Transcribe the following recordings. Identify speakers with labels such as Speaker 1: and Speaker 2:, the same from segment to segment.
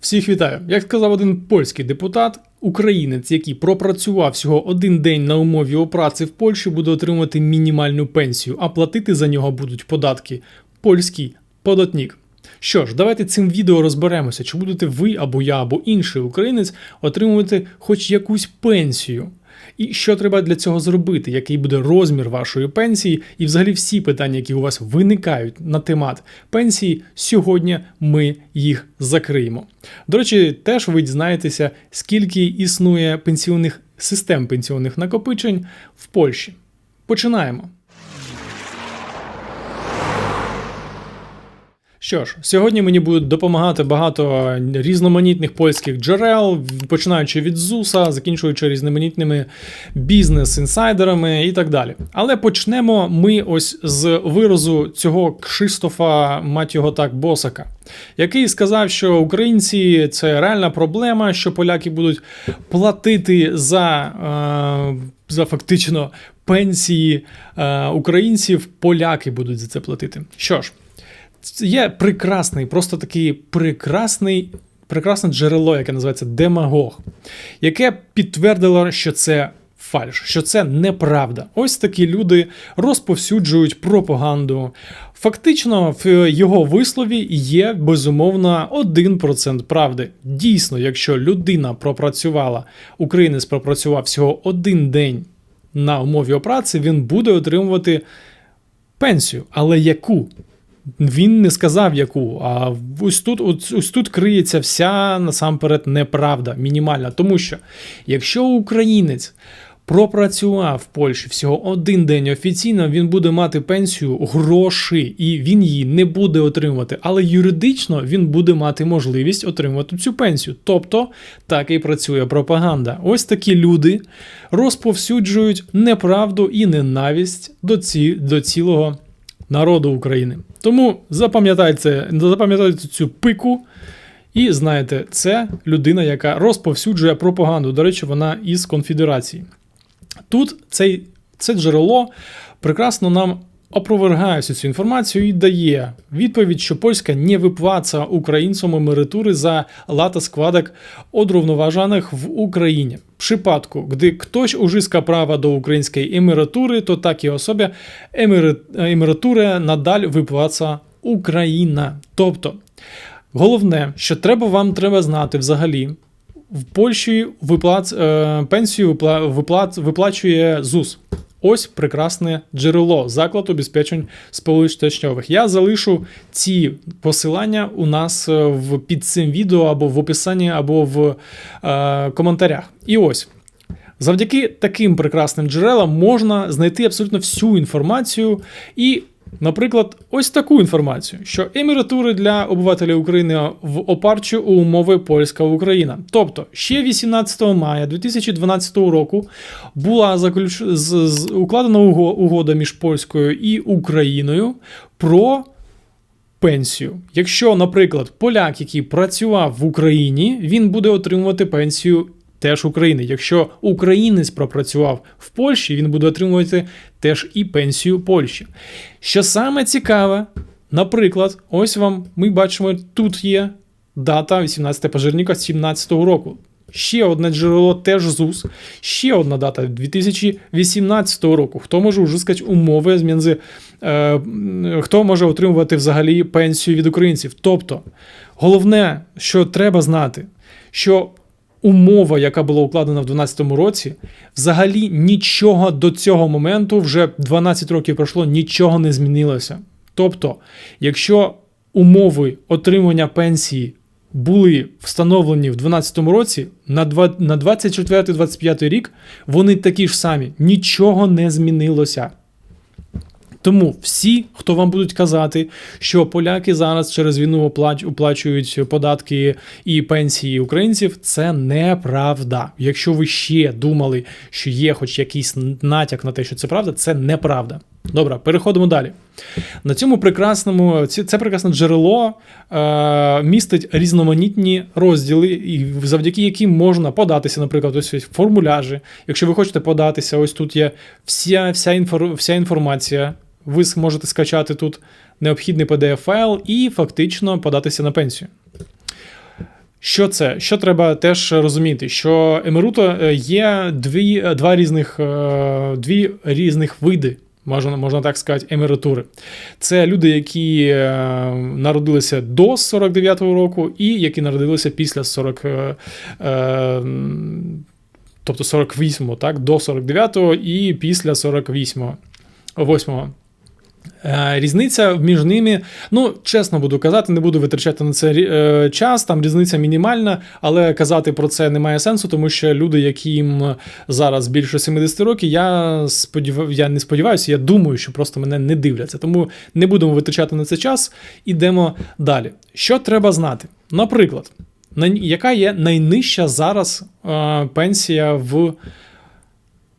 Speaker 1: Всіх вітаю! Як сказав один польський депутат, українець, який пропрацював всього один день на умові опраці в Польщі, буде отримувати мінімальну пенсію, а платити за нього будуть податки. Польський податник. Що ж, давайте цим відео розберемося, чи будете ви або я, або інший українець отримувати хоч якусь пенсію. І що треба для цього зробити, який буде розмір вашої пенсії, і взагалі всі питання, які у вас виникають на темат пенсії, сьогодні ми їх закриємо. До речі, теж ви дізнаєтеся, скільки існує пенсійних систем пенсійних накопичень в Польщі. Починаємо. Що ж, сьогодні мені будуть допомагати багато різноманітних польських джерел, починаючи від ЗУСа, закінчуючи різноманітними бізнес-інсайдерами і так далі. Але почнемо ми ось з виразу цього Кшистофа, мать його так, Босака, який сказав, що українці це реальна проблема, що поляки будуть платити за, е, за фактично пенсії е, українців, поляки будуть за це платити. Що ж. Є прекрасний, просто такий прекрасний, прекрасне джерело, яке називається Демагог, яке підтвердило, що це фальш, що це неправда. Ось такі люди розповсюджують пропаганду. Фактично, в його вислові є безумовно 1% правди. Дійсно, якщо людина пропрацювала, українець пропрацював всього один день на умові опраці, він буде отримувати пенсію. Але яку? Він не сказав яку. А ось тут ось, ось тут криється вся насамперед неправда, мінімальна. Тому що якщо українець пропрацював в Польщі всього один день офіційно, він буде мати пенсію гроші, і він її не буде отримувати. Але юридично він буде мати можливість отримати цю пенсію. Тобто так і працює пропаганда. Ось такі люди розповсюджують неправду і ненависть до, ці, до цілого народу України. Тому запам'ятайте, запам'ятайте цю пику. І знаєте, це людина, яка розповсюджує пропаганду. До речі, вона із конфедерації. Тут цей, це джерело прекрасно нам опровергає всю цю інформацію і дає відповідь, що Польська не виплаca українцям emerytury za lata składek odrównoważonych w Ukrainie. W przypadku, gdy ktoś uzyska prawa do ukraińskiej emerytury, to takiej osobie emeryturę nadal виплаca Україна. Тобто, головне, що треба вам треба знати взагалі, в Польщі виплат, е, пенсію випла, виплачує ЗУС. Ось прекрасне джерело заклад обезпечень сполучтечньових. Я залишу ці посилання у нас в під цим відео або в описанні, або в е, коментарях. І ось. Завдяки таким прекрасним джерелам можна знайти абсолютно всю інформацію і Наприклад, ось таку інформацію, що еміратури для обивателів України в опарчу у умови польська Україна. Тобто, ще 18 мая 2012 року була заключ... з... з... укладена угода між Польською і Україною про пенсію. Якщо, наприклад, поляк, який працював в Україні, він буде отримувати пенсію теж України. Якщо українець пропрацював в Польщі, він буде отримувати теж і пенсію Польщі. Що саме цікаве, наприклад, ось вам ми бачимо, тут є дата 18 пожежника 17 року. Ще одне джерело теж ЗУС, ще одна дата 2018 року. Хто може ужискати умови змінзи, е, хто може отримувати взагалі пенсію від українців? Тобто, головне, що треба знати, що умова, яка була укладена в 2012 році, взагалі нічого до цього моменту, вже 12 років пройшло, нічого не змінилося. Тобто, якщо умови отримання пенсії були встановлені в 2012 році, на 24-25 рік вони такі ж самі, нічого не змінилося. Тому всі, хто вам будуть казати, що поляки зараз через війну оплачують податки і пенсії українців, це неправда. Якщо ви ще думали, що є хоч якийсь натяк на те, що це правда, це неправда. Добре, переходимо далі. На цьому прекрасному це прекрасне джерело е, містить різноманітні розділи, і завдяки яким можна податися, наприклад, ось формуляжі. Якщо ви хочете податися, ось тут є вся, вся, інфор, вся інформація ви зможете скачати тут необхідний PDF-файл і фактично податися на пенсію. Що це? Що треба теж розуміти? Що емеруто е, є дві, е, два різних, е, дві різних види, можна, можна так сказати, емератури. Це люди, які народилися до 49-го року, і які народилися після 40. е, е, м, Тобто 48-го, так, до 49-го і після 48-го. 8-го. Е, Різниця між ними, ну чесно буду казати, не буду витрачати на це е, час. Там різниця мінімальна, але казати про це немає сенсу, тому що люди, яким зараз більше 70 років, я сподіваю, я не сподіваюся, я думаю, що просто мене не дивляться. Тому не будемо витрачати на це час. Ідемо далі. Що треба знати? Наприклад, яка є найнижча зараз е, пенсія в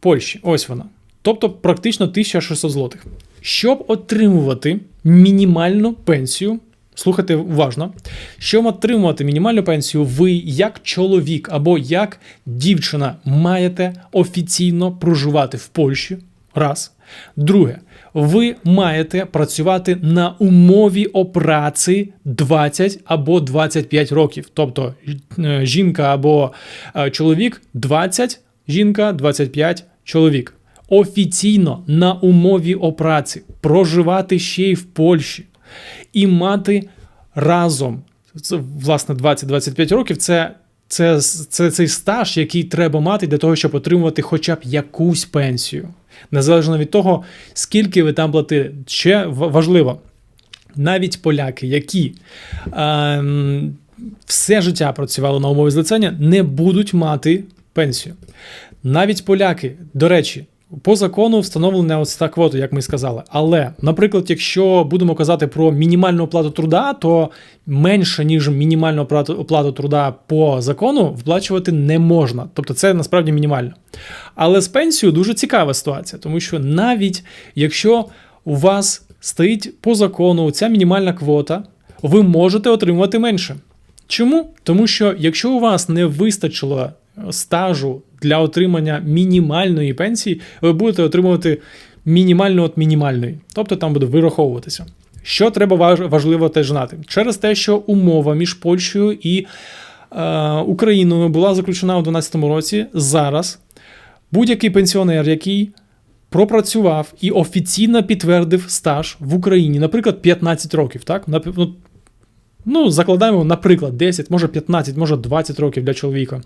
Speaker 1: Польщі? Ось вона. Тобто практично 1600 злотих. Щоб отримувати мінімальну пенсію, слухайте уважно, щоб отримувати мінімальну пенсію, ви як чоловік або як дівчина маєте офіційно проживати в Польщі. Раз. Друге, ви маєте працювати на умові опраці 20 або 25 років. Тобто е, жінка або е, чоловік 20, жінка 25 чоловік офіційно на умові опраці, проживати ще й в Польщі і мати разом власне 20-25 років. Це, це, це цей стаж, який треба мати для того, щоб отримувати хоча б якусь пенсію, незалежно від того, скільки ви там платили. Ще важливо, навіть поляки, які ем, все життя працювали на умові злицення, не будуть мати пенсію. Навіть поляки, до речі, по закону встановлена ось та квота, як ми сказали. Але, наприклад, якщо будемо казати про мінімальну оплату труда, то менше ніж мінімальну оплату, труда по закону вплачувати не можна. Тобто це насправді мінімально. Але з пенсією дуже цікава ситуація, тому що навіть якщо у вас стоїть по закону ця мінімальна квота, ви можете отримувати менше. Чому? Тому що якщо у вас не вистачило стажу для отримання мінімальної пенсії, ви будете отримувати мінімальну від мінімальної, тобто там буде вираховуватися. Що треба важливо теж знати? Через те, що умова між Польщею і е, Україною була заключена у 2012 році, зараз будь-який пенсіонер, який пропрацював і офіційно підтвердив стаж в Україні, наприклад, 15 років, так? Ну, ну, закладаємо, наприклад, 10, може 15, може 20 років для чоловіка.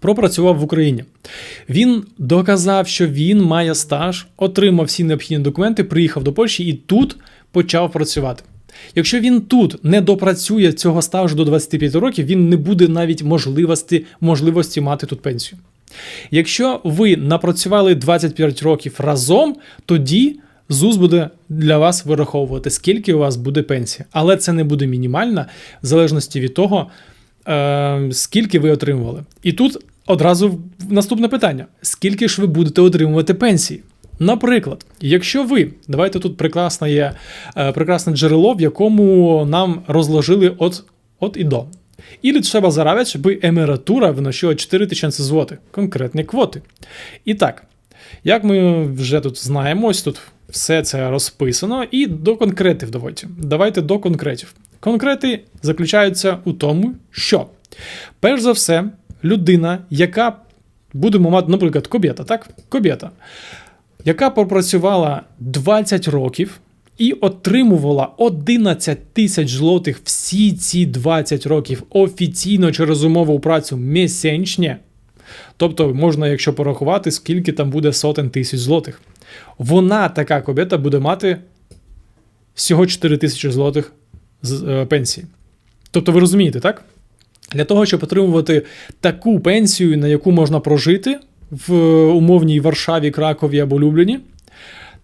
Speaker 1: Пропрацював в Україні. Він доказав, що він має стаж, отримав всі необхідні документи, приїхав до Польщі і тут почав працювати. Якщо він тут не допрацює цього стажу до 25 років, він не буде навіть можливості, можливості мати тут пенсію. Якщо ви напрацювали 25 років разом, тоді ЗУС буде для вас вираховувати, скільки у вас буде пенсія. Але це не буде мінімальна, в залежності від того, е, скільки ви отримували. І тут одразу наступне питання: скільки ж ви будете отримувати пенсії? Наприклад, якщо ви, давайте тут прекрасне є е, прекрасне джерело, в якому нам розложили от, от і до. Ili trzeba zarabiać, by emerytura wynosiła 4000 zł? Конкретні квоти. І так, як ми вже тут знаємо, ось тут все це розписано, і до конкретів давайте. Давайте до конкретів. Конкрети заключаються у тому, що, перш за все, людина, яка будемо мати, наприклад, кобєта, так? Кобєта, яка пропрацювала 20 років і отримувала 11 тисяч злотих всі ці 20 років офіційно через умову працю місячне. Тобто можна, якщо порахувати, скільки там буде сотень тисяч злотих. Вона, така кобєта, буде мати всього 4 тисячі злотих з е, пенсії. Тобто, ви розумієте, так? Для того, щоб отримувати таку пенсію, на яку можна прожити в умовній Варшаві, Кракові або Любліні,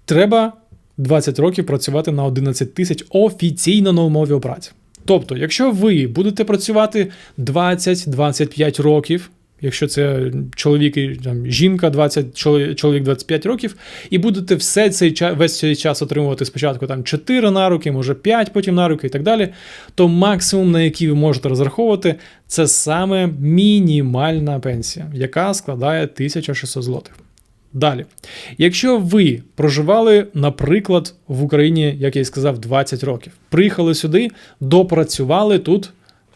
Speaker 1: треба 20 років працювати на 11 тисяч офіційно на умові праці. Тобто, якщо ви будете працювати 20-25 років, якщо це чоловік і там, жінка 20, чоловік, чоловік 25 років, і будете все цей час, весь цей час отримувати спочатку там 4 на руки, може 5 потім на руки і так далі, то максимум, на який ви можете розраховувати, це саме мінімальна пенсія, яка складає 1600 злотих. Далі, якщо ви проживали, наприклад, в Україні, як я і сказав, 20 років, приїхали сюди, допрацювали тут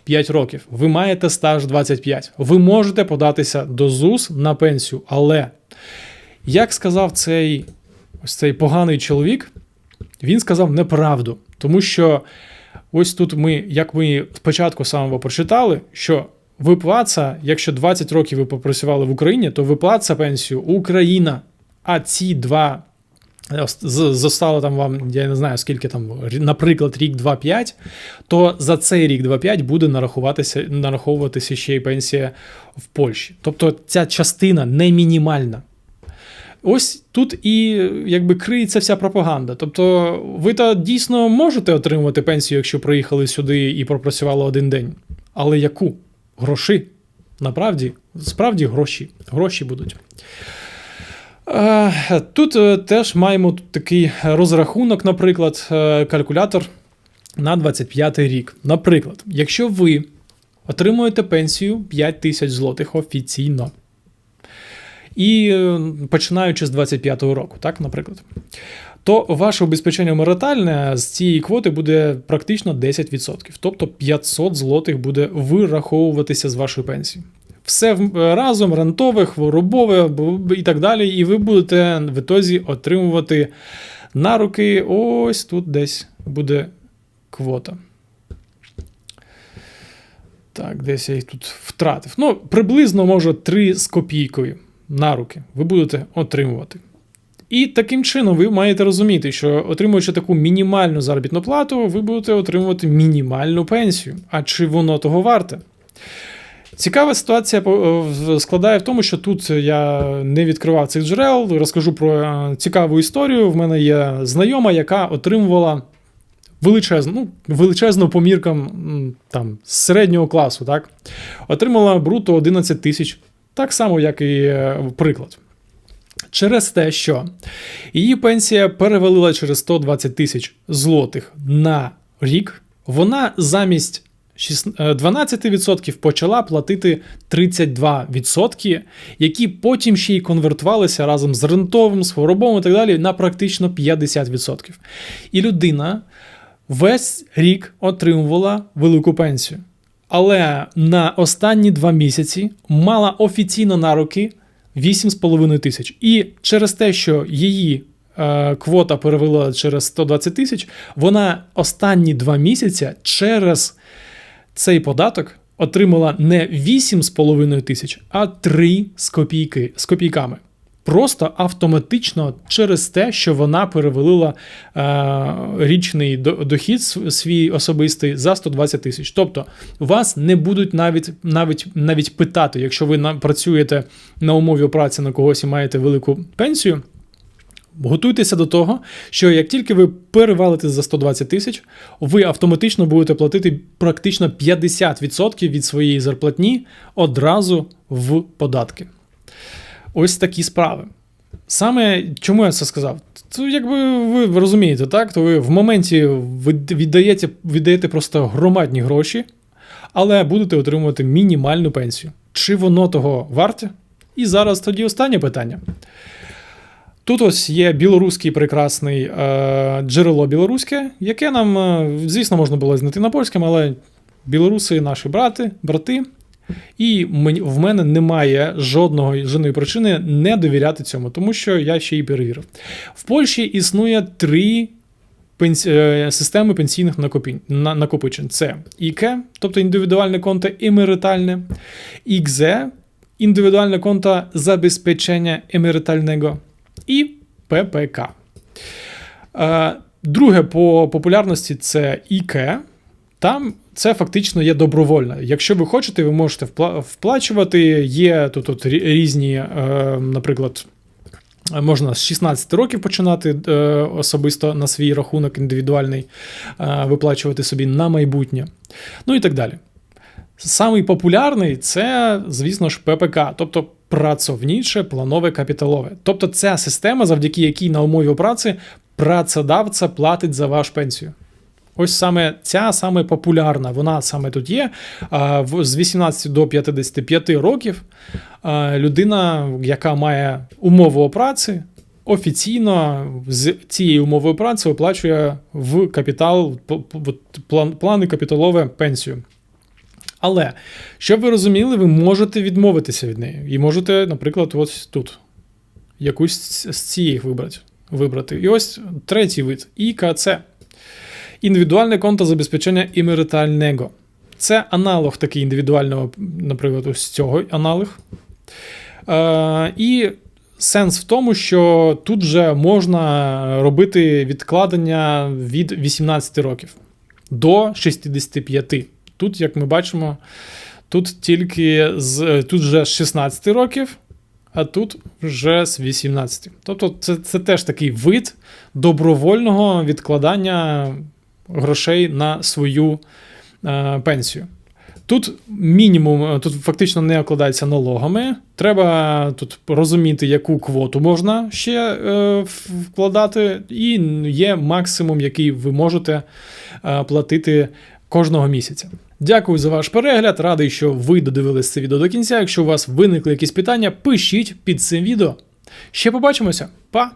Speaker 1: 5 років. Ви маєте стаж 25. Ви можете податися до ЗУС на пенсію. Але, як сказав цей ось цей поганий чоловік, він сказав неправду. Тому що ось тут ми, як ми спочатку самого прочитали, що виплата, якщо 20 років ви попрацювали в Україні, то виплата пенсію Україна. А ці два зостало там вам, я не знаю, скільки там, наприклад, рік 2-5, то за цей рік 2-5 буде нарахуватися, нараховуватися ще й пенсія в Польщі. Тобто ця частина не мінімальна. Ось тут і якби криється вся пропаганда. Тобто, ви то дійсно можете отримувати пенсію, якщо приїхали сюди і пропрацювали один день. Але яку? Гроші. Направді, справді гроші. Гроші будуть. Е, Тут е, теж маємо такий розрахунок, наприклад, е, калькулятор на 25 рік. Наприклад, якщо ви отримуєте пенсію 5 тисяч злотих офіційно, і починаючи з 25-го року, так, наприклад, то ваше обезпечення маритальне з цієї квоти буде практично 10%. Тобто 500 злотих буде вираховуватися з вашої пенсії. Все разом, рентове, хворобове і так далі. І ви будете в ітозі отримувати на руки ось тут десь буде квота. Так, десь я їх тут втратив. Ну, приблизно, може, 3 з копійкою на руки ви будете отримувати. І таким чином ви маєте розуміти, що отримуючи таку мінімальну заробітну плату, ви будете отримувати мінімальну пенсію. А чи воно того варте? Цікава ситуація складає в тому, що тут я не відкривав цих джерел, розкажу про е, цікаву історію. В мене є знайома, яка отримувала величезну, ну, величезну по міркам там, середнього класу, так? Отримала бруто 11 тисяч, так само, як і е, приклад. Через те, що її пенсія перевалила через 120 тисяч злотих на рік, вона замість е, 12% почала платити 32%, які потім ще й конвертувалися разом з рентовим, з хворобовим і так далі на практично 50%. І людина весь рік отримувала велику пенсію. Але на останні два місяці мала офіційно на руки 8,5 тисяч. І через те, що її е, квота перевела через 120 тисяч, вона останні два місяці через цей податок отримала не 8,5 тисяч, а 3 з, копійки, з копійками. Просто автоматично через те, що вона перевалила е, річний дохід свій особистий за 120 тисяч. Тобто вас не будуть навіть навіть навіть питати, якщо ви працюєте на умові праці на когось і маєте велику пенсію. Готуйтеся до того, що як тільки ви перевалите за 120 тисяч, ви автоматично будете платити практично 50% від своєї зарплатні одразу в податки. Ось такі справи. Саме чому я це сказав? То якби ви розумієте, так? То ви в моменті віддаєте, віддаєте просто громадні гроші, але будете отримувати мінімальну пенсію. Чи воно того варте? І зараз тоді останнє питання. Тут ось є білоруський прекрасний е, джерело білоруське, яке нам, е, звісно, можна було знайти на польському, але білоруси наші брати, брати. І в мене немає жодного жодної причини не довіряти цьому, тому що я ще й перевірив. В Польщі існує три пенс... е, системи пенсійних накопінь, накопичень: це ІКЕ, тобто індивідуальне конто емеритальне, ІКЗЕ, індивідуальне конто забезпечення емеритального і ППК. Е, Друге по популярності це ІКЕ. Там це фактично є добровольно. Якщо ви хочете, ви можете вплачувати. Є тут, рі- різні, е, наприклад, можна з 16 років починати е, особисто на свій рахунок індивідуальний виплачувати собі на майбутнє. Ну і так далі. Самий популярний це, звісно ж, ППК, тобто працовніче планове капіталове. Тобто ця система, завдяки якій на умові праці працедавця платить за вашу пенсію. Ось саме ця саме популярна, вона саме тут є. З 18 до 55 років людина, яка має умову праці, офіційно з цієї умови праці оплачує в капітал плани капіталове пенсію. Але щоб ви розуміли, ви можете відмовитися від неї. І можете, наприклад, ось тут якусь з цієї вибрати. І ось третій вид ІКЦ. Індивідуальне конто забезпечення імеритального. Це аналог такий індивідуального, наприклад, ось цього аналог. Е, і сенс в тому, що тут вже можна робити відкладення від 18 років до 65. Тут, як ми бачимо, тут тільки з тут вже з 16 років, а тут вже з 18. Тобто, це, це теж такий вид добровольного відкладання грошей на свою е, пенсію. Тут мінімум, тут фактично не окладається налогами. Треба тут розуміти, яку квоту можна ще е, вкладати, і є максимум, який ви можете е, платити кожного місяця. Дякую за ваш перегляд. Радий, що ви додивились це відео до кінця. Якщо у вас виникли якісь питання, пишіть під цим відео. Ще побачимося. Па!